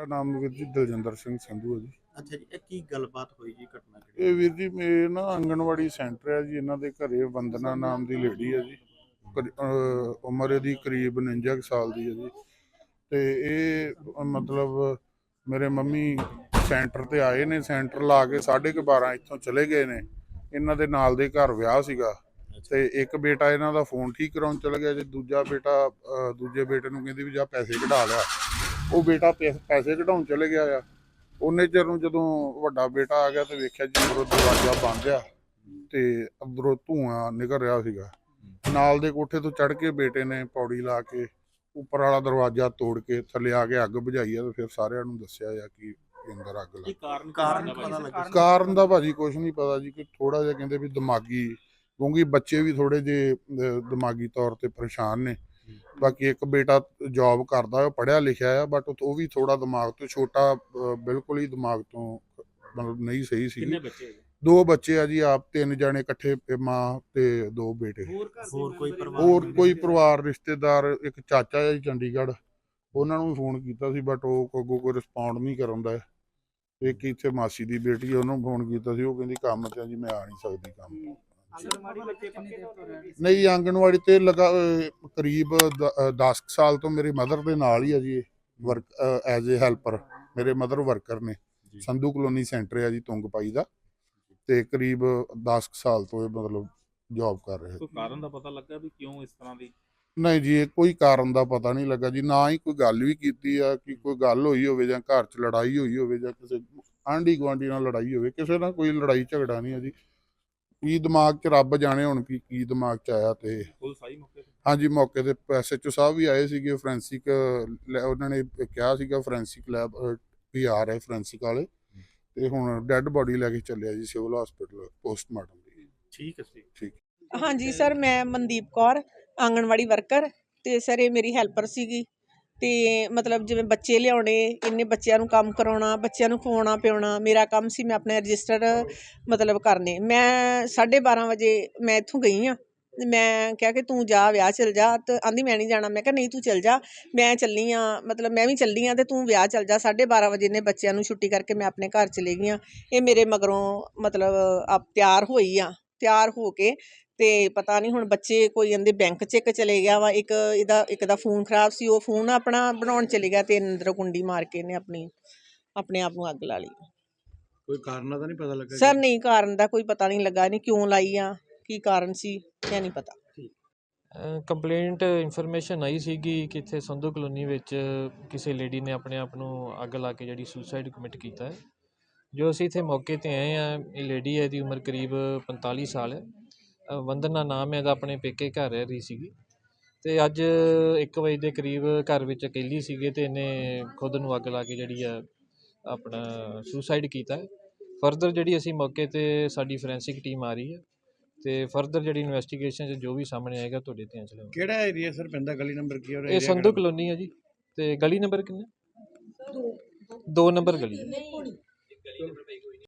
ਮੇਰਾ ਨਾਮ ਵੀਰ ਜੀ ਦਲਜਿੰਦਰ ਸਿੰਘ ਸੰਧੂ ਹੈ ਜੀ। ਅੱਛਾ ਜੀ ਇਹ ਕੀ ਗੱਲਬਾਤ ਹੋਈ ਜੀ ਘਟਨਾ ਕਿਹੜੀ? ਇਹ ਵੀਰ ਜੀ ਮੇਰੇ ਨਾ ਆਂਗਣਵਾੜੀ ਸੈਂਟਰ ਹੈ ਜੀ ਇਹਨਾਂ ਦੇ ਘਰੇ ਵੰਦਨਾ ਨਾਮ ਦੀ ਲੇਡੀ ਹੈ ਜੀ। ਕਰੀ- ਅਹ ਉਮਰ ਇਹਦੀ ਕਰੀਬ 49 ਕੁ ਸਾਲ ਦੀ ਹੈ ਜੀ। ਤੇ ਇਹ ਮਤਲਬ ਮੇਰੇ ਮੰਮੀ ਸੈਂਟਰ ਤੇ ਆਏ ਨੇ ਸੈਂਟਰ ਲਾ ਕੇ 12:30 ਇੱਥੋਂ ਚਲੇ ਗਏ ਨੇ। ਇਹਨਾਂ ਦੇ ਨਾਲ ਦੇ ਘਰ ਵਿਆਹ ਸੀਗਾ। ਤੇ ਇੱਕ ਬੇਟਾ ਇਹਨਾਂ ਦਾ ਫੋਨ ਠੀਕ ਕਰਾਉਣ ਚਲਾ ਗਿਆ ਜੀ ਦੂਜਾ ਬੇਟਾ ਅਹ ਦੂਜੇ ਬੇਟੇ ਨੂੰ ਕਹਿੰਦੀ ਵੀ ਜਾ ਪੈਸੇ ਕਢਾ ਲਿਆ। ਉਹ ਬੇਟਾ ਪੈਸੇ ਕਢਾਉਣ ਚਲੇ ਗਿਆ ਆ। ਉਹਨੇ ਚਿਰ ਨੂੰ ਜਦੋਂ ਵੱਡਾ ਬੇਟਾ ਆ ਗਿਆ ਤੇ ਵੇਖਿਆ ਜੀ ਉਧਰੋਂ ਦਰਵਾਜ਼ਾ ਬੰਦ ਆ ਤੇ ਅੰਦਰੋਂ ਧੂਆਂ ਨਿਕਲ ਰਿਹਾ ਸੀਗਾ। ਨਾਲ ਦੇ ਕੋਠੇ ਤੋਂ ਚੜ ਕੇ ਬੇਟੇ ਨੇ ਪੌੜੀ ਲਾ ਕੇ ਉੱਪਰ ਵਾਲਾ ਦਰਵਾਜ਼ਾ ਤੋੜ ਕੇ ਥੱਲੇ ਆ ਕੇ ਅੱਗ ਬੁਝਾਈ ਆ ਤੇ ਫਿਰ ਸਾਰਿਆਂ ਨੂੰ ਦੱਸਿਆ ਆ ਕਿ ਅੰਦਰ ਅੱਗ ਲੱਗ ਕਾਰਨ ਕਾਰਨ ਪਤਾ ਲੱਗਾ? ਕਾਰਨ ਦਾ ਭਾਜੀ ਕੁਝ ਨਹੀਂ ਪਤਾ ਜੀ ਕਿ ਥੋੜਾ ਜਿਹਾ ਕਹਿੰਦੇ ਵੀ ਦਿਮਾਗੀ ਕਿਉਂਕਿ ਬੱਚੇ ਵੀ ਥੋੜੇ ਜੇ ਦਿਮਾਗੀ ਤੌਰ ਤੇ ਪਰੇਸ਼ਾਨ ਨੇ। ਬਾਕੀ ਇੱਕ ਬੇਟਾ ਜੌਬ ਕਰਦਾ ਉਹ ਪੜ੍ਹਿਆ ਲਿਖਿਆ ਆ ਬਟ ਉਹ ਵੀ ਥੋੜਾ ਦਿਮਾਗ ਤੋਂ ਛੋਟਾ ਬਿਲਕੁਲ ਹੀ ਦਿਮਾਗ ਤੋਂ ਮਤਲਬ ਨਹੀਂ ਸਹੀ ਸੀ। ਕਿੰਨੇ ਬੱਚੇ ਹੈਗੇ? ਦੋ ਬੱਚੇ ਆ ਜੀ ਆਪ ਤਿੰਨ ਜਣੇ ਇਕੱਠੇ ਇਹ ਮਾਂ ਤੇ ਦੋ ਬੇਟੇ। ਹੋਰ ਕੋਈ ਪਰਿਵਾਰ ਹੋਰ ਕੋਈ ਪਰਿਵਾਰ ਰਿਸ਼ਤੇਦਾਰ ਇੱਕ ਚਾਚਾ ਹੈ ਜੀ ਚੰਡੀਗੜ੍ਹ। ਉਹਨਾਂ ਨੂੰ ਫੋਨ ਕੀਤਾ ਸੀ ਬਟ ਉਹ ਅੱਗੋਂ ਕੋਈ ਰਿਸਪੌਂਡ ਨਹੀਂ ਕਰਨ ਦਾ ਇੱਕ ਇੱਥੇ ਮਾਸੀ ਦੀ ਬੇਟੀ ਹੈ, ਉਹਨੂੰ ਫੋਨ ਕੀਤਾ ਸੀ ਉਹ ਕਹਿੰਦੀ ਕੰਮ ਤੇ ਆ ਜੀ ਮੈਂ ਆ ਨਹੀਂ ਸਕਦੀ ਕੰਮ ਤੋਂ। ਨਹੀਂ ਆਂਗਣਵਾੜੀ ਤੇ ਲਗਾ ਅਹ ਕਰੀਬ 10 ਸਾਲ ਤੋਂ ਮੇਰੀ ਮਦਰ ਦੇ ਨਾਲ ਹੀ ਆ ਜੀ ਵਰਕ ਐਜ਼ ਅ ਹੈਲਪਰ ਮੇਰੇ ਮਦਰ ਵਰਕਰ ਨੇ। ਜੀ। ਸੰਧੂ ਕਲੋਨੀ ਸੈਂਟਰ ਹੈ ਜੀ ਤੁੰਗਪਾਈ ਦਾ। ਤੇ ਕਰੀਬ 10 ਸਾਲ ਤੋਂ ਇਹ ਮਤਲਬ ਜੌਬ ਕਰ ਰਹੇ। ਕੋਈ ਕਾਰਨ ਦਾ ਪਤਾ ਲੱਗਾ ਵੀ ਕਿਉਂ ਇਸ ਤਰ੍ਹਾਂ ਦੀ? ਨਹੀਂ ਜੀ ਇਹ ਕੋਈ ਕਾਰਨ ਦਾ ਪਤਾ ਨਹੀਂ ਲੱਗਾ ਜੀ ਨਾ ਹੀ ਕੋਈ ਗੱਲ ਵੀ ਕੀਤੀ ਆ ਕਿ ਕੋਈ ਗੱਲ ਹੋਈ ਹੋਵੇ ਜਾਂ ਘਰ 'ਚ ਲੜਾਈ ਹੋਈ ਹੋਵੇ ਜਾਂ ਕਿਸੇ ਆਂਢੀ ਗੁਆਂਢੀ ਨਾਲ ਲੜਾਈ ਹੋਵੇ ਕਿਸੇ ਨਾਲ ਕੋਈ ਲੜਾਈ ਝਗੜਾ ਨਹੀਂ ਆ ਜੀ। ਕੀ ਦਿਮਾਗ 'ਚ ਰੱਬ ਜਾਣੇ ਹੁਣ ਕੀ ਕੀ ਦਿਮਾਗ 'ਚ ਆਇਆ ਤੇ। ਪੁਲਿਸ ਆਈ ਮੌਕੇ ਤੇ? ਹਾਂਜੀ ਮੌਕੇ ਤੇ ਐਸਐਚਓ ਸਾਹਿਬ ਵੀ ਆਏ ਸੀਗੇ ਫੋਰੈਂਸਿਕ ਉਹਨਾਂ ਨੇ ਕਿਹਾ ਸੀਗਾ ਫੋਰੈਂਸਿਕ ਲੈਬ ਵੀ ਆ ਰਹੇ ਫੋਰੈਂਸਿਕ ਵਾਲੇ। ਤੇ ਹੁਣ ਡੈੱਡ ਬੋਡੀ ਲੈ ਕੇ ਚੱਲਿਆ ਜੀ ਸਿਵਲ ਹਸਪੀਟਲ ਪੋਸਟਮਾਰਟਮ ਲਈ ਠੀਕ ਹੈ ਜੀ। ਠੀਕ। ਹਾਂਜੀ ਸਰ ਮੈਂ ਮਨਦੀਪ ਕੌਰ ਆਂਗਣਵਾੜੀ ਵਰਕਰ ਤੇ ਸਰ ਇਹ ਮੇਰੀ ਹੈਲਪਰ ਸੀਗੀ। ਅਤੇ ਮਤਲਬ ਜਿਵੇਂ ਬੱਚੇ ਲਿਆਉਣੇ, ਇੰਨੇ ਬੱਚਿਆਂ ਨੂੰ ਕੰਮ ਕਰਾਉਣਾ, ਬੱਚਿਆਂ ਨੂੰ ਖਵਾਉਣਾ ਪਿਆਉਣਾ ਮੇਰਾ ਕੰਮ ਸੀ ਮੈਂ ਆਪਣੇ ਰਜਿਸਟਰ ਮਤਲਬ ਕਰਨੇ। ਮੈਂ 12:30 ਵਜੇ ਮੈਂ ਇੱਥੋਂ ਗਈ ਹਾਂ ਮੈਂ ਕਿਹਾ ਕਿ ਤੂੰ ਜਾ, ਵਿਆਹ ਚਲ ਜਾ। ਤੇ ਆਂਦੀ ਮੈਂ ਨਹੀਂ ਜਾਣਾ, ਮੈਂ ਕਿਹਾ ਨਹੀਂ ਤੂੰ ਚਲ ਜਾ, ਮੈਂ ਚੱਲੀ ਆ ਮਤਲਬ ਮੈਂ ਵੀ ਚੱਲੀ ਆ ਤੇ ਤੂੰ ਵਿਆਹ ਚਲ ਜਾ। 12:30 ਵਜੇ ਨੇ ਬੱਚਿਆਂ ਨੂੰ ਛੁੱਟੀ ਕਰਕੇ ਮੈਂ ਆਪਣੇ ਘਰ ਚਲੇ ਗਈ ਆ ਇਹ ਮੇਰੇ ਮਗਰੋਂ ਮਤਲਬ ਆਪ ਤਿਆਰ ਹੋਈ ਆ ਤਿਆਰ ਹੋ ਕੇ ਤੇ ਪਤਾ ਨਹੀਂ ਹੁਣ ਬੱਚੇ ਕੋਈ ਕਹਿੰਦੇ ਬੈਂਕ 'ਚ ਇੱਕ ਚਲੇ ਗਿਆ ਵਾ ਇੱਕ ਇਹਦਾ ਇੱਕ ਦਾ ਫੋਨ ਖਰਾਬ ਸੀ ਉਹ ਫੋਨ ਆਪਣਾ ਬਣਾਉਣ ਚਲੇ ਗਿਆ ਤੇ ਅੰਦਰ ਕੁੰਡੀ ਮਾਰ ਕੇ ਇਹਨੇ ਆਪਣੀ ਆਪਣੇ ਆਪ ਨੂੰ ਅੱਗ ਲਾ ਲਈ। ਕੋਈ ਕਾਰਨ ਦਾ ਨਹੀਂ ਪਤਾ ਲੱਗਾ ਸਰ ਨਹੀਂ ਕਾਰਨ ਦਾ ਕੋਈ ਪਤਾ ਨਹੀਂ ਲੱਗਾ ਇਹਨੇ ਕਿਉਂ ਲਾਈ ਆ ਕੀ ਕਾਰਨ ਸੀ ਇਹ ਨਹੀਂ ਪਤਾ। ਕੰਪਲੇਂਟ ਇਨਫੋਰਮੇਸ਼ਨ ਆਈ ਸੀਗੀ ਕਿ ਇੱਥੇ ਸੰਧੂ ਕਲੋਨੀ ਵਿੱਚ ਕਿਸੇ ਲੇਡੀ ਨੇ ਆਪਣੇ ਆਪ ਨੂੰ ਅੱਗ ਲਾ ਕੇ ਜਿਹੜੀ ਸੁਸਾਈਡ ਕਮਿਟ ਕੀਤਾ ਹੈ। ਜੋ ਅਸੀਂ ਇੱਥੇ ਮੌਕੇ ਤੇ ਆਏ ਆ ਇਹ ਲੇਡੀ ਹੈ ਦੀ ਉਮਰ ਕਰੀਬ 45 ਸਾਲ ਹੈ। ਵੰਦਨਾ ਨਾਮ ਹੈ ਇਹਦਾ ਆਪਣੇ ਪੇਕੇ ਘਰ ਰਹਿ ਰਹੀ ਸੀਗੀ। ਤੇ ਅੱਜ 1 ਵਜੇ ਦੇ ਕਰੀਬ ਘਰ ਵਿੱਚ ਇਕੱਲੀ ਸੀਗੇ ਤੇ ਇਹਨੇ ਖੁਦ ਨੂੰ ਅੱਗ ਲਾ ਕੇ ਜਿਹੜੀ ਆ ਆਪਣਾ ਸੁਸਾਈਡ ਕੀਤਾ। ਹੈ ਫਰਦਰ ਜਿਹੜੀ ਅਸੀਂ ਮੌਕੇ ਤੇ ਸਾਡੀ ਫੋਰੈਂਸਿਕ ਟੀਮ ਆ ਰਹੀ ਹੈ ਤੇ ਫਰਦਰ ਜਿਹੜੀ ਇਨਵੈਸਟੀਗੇਸ਼ਨ 'ਚ ਜੋ ਵੀ ਸਾਹਮਣੇ ਆਏਗਾ ਤੁਹਾਡੇ ਧਿਆਨ ਚ ਲਿਆਵਾਂਗੇ ਕਿਹੜਾ ਏਰੀਆ ਸਰ ਪੈਂਦਾ? ਗਲੀ ਨੰਬਰ ਕੀ ਔਰ ਇਹ ਸੰਧੂ ਕਲੋਨੀ ਹੈ ਜੀ। ਤੇ ਗਲੀ ਨੰਬਰ ਕਿੰਨਾ? ਦੋ। ਨੰਬਰ ਗਲੀ ਹੈ